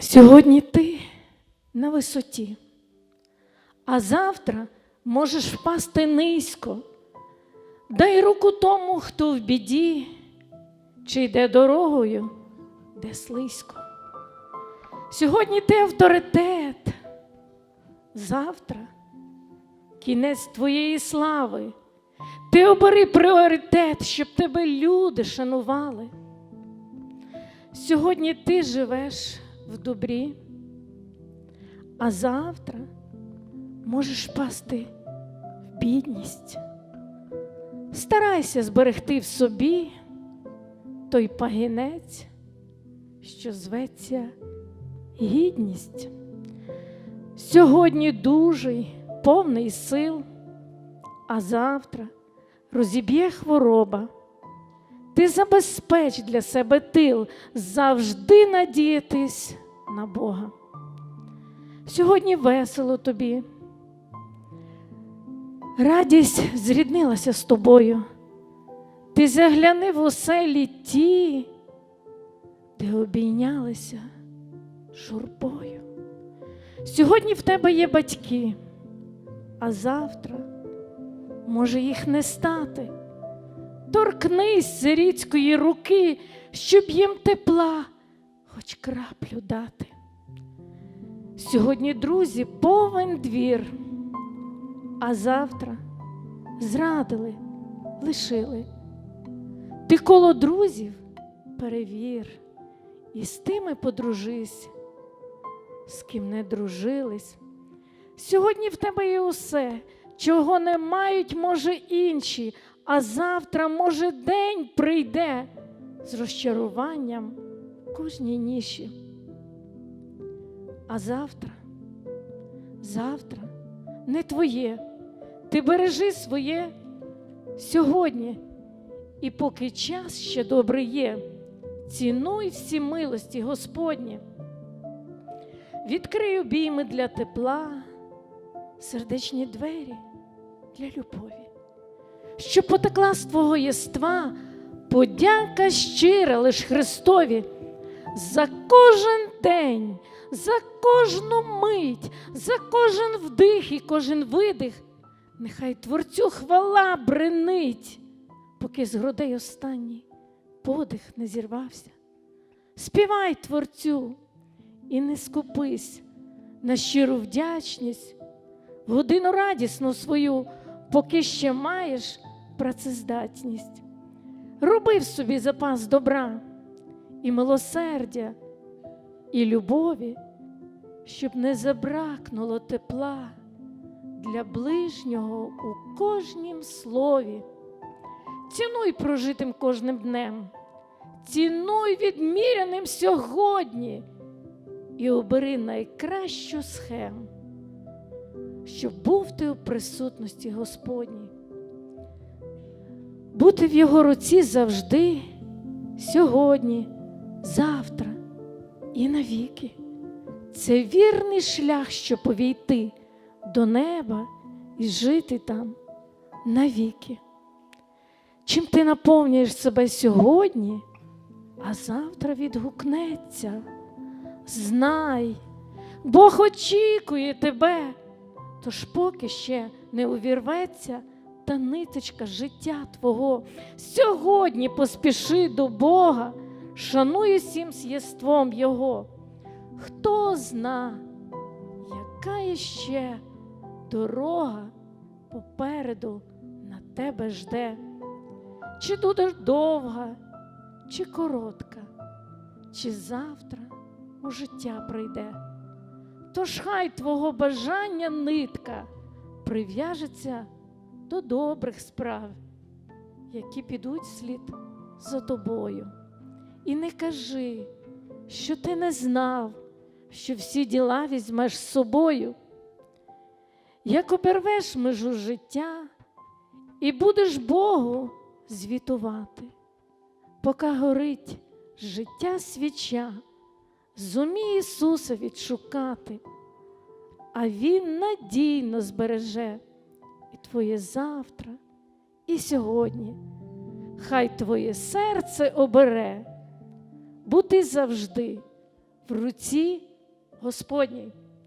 Сьогодні ти на висоті, а завтра можеш впасти низько. Дай руку тому, хто в біді, чи йде дорогою, де слизько. Сьогодні ти авторитет, завтра кінець твоєї слави. Ти обери пріоритет, щоб тебе люди шанували. Сьогодні ти живеш в добрі, а завтра можеш пасти в бідність. Старайся зберегти в собі той пагінець, що зветься гідність. Сьогодні дужий, повний сил, а завтра розіб'є хвороба. Ти забезпеч для себе тил, завжди надіятись на Бога. Сьогодні весело тобі. Радість зріднилася з тобою. Ти загляни в оселі ті, де обійнялися журбою. Сьогодні в тебе є батьки, а завтра може їх не стати. Торкнись сирітської руки, щоб їм тепла, хоч краплю дати. Сьогодні, друзі, повен двір, а завтра зрадили, лишили. Ти коло друзів перевір, і з тими подружись, з ким не дружились. Сьогодні в тебе є усе, чого не мають, може, інші, а завтра, може, день прийде з розчаруванням кожній ніші. А завтра, завтра не твоє. Ти бережи своє сьогодні, і поки час ще добрий є, цінуй всі милості Господні. Відкрий обійми для тепла, сердечні двері для любові, що потекла з твого єства подяка щира лиш Христові за кожен день, за кожну мить, за кожен вдих і кожен видих. Нехай Творцю хвала бренить, поки з грудей останній подих не зірвався. Співай Творцю і не скупись на щиру вдячність, годину радісну свою, поки ще маєш працездатність. Роби собі запас добра і милосердя, і любові, щоб не забракнуло тепла для ближнього у кожнім слові. Цінуй прожитим кожним днем, цінуй відміряним сьогодні і обери найкращу схему, щоб був ти у присутності Господній. Бути в Його руці завжди, сьогодні, завтра і навіки. Це вірний шлях, щоб повійти до неба і жити там навіки. Чим ти наповнюєш себе сьогодні, а завтра відгукнеться. Знай, Бог очікує тебе, тож поки ще не увірветься та ниточка життя Твого. Сьогодні поспіши до Бога, шануй усім єством Його. Хто зна, яка іще дорога попереду на тебе жде, чи буде довга, чи коротка, чи завтра у життя прийде. Тож хай твого бажання нитка прив'яжеться до добрих справ, які підуть вслід за тобою. І не кажи, що ти не знав, що всі діла візьмеш з собою. Як обервеш межу життя і будеш Богу звітувати, поки горить життя свіча, зумій Ісуса відшукати, а Він надійно збереже і твоє завтра, і сьогодні. Хай твоє серце обере бути завжди в руці Господній.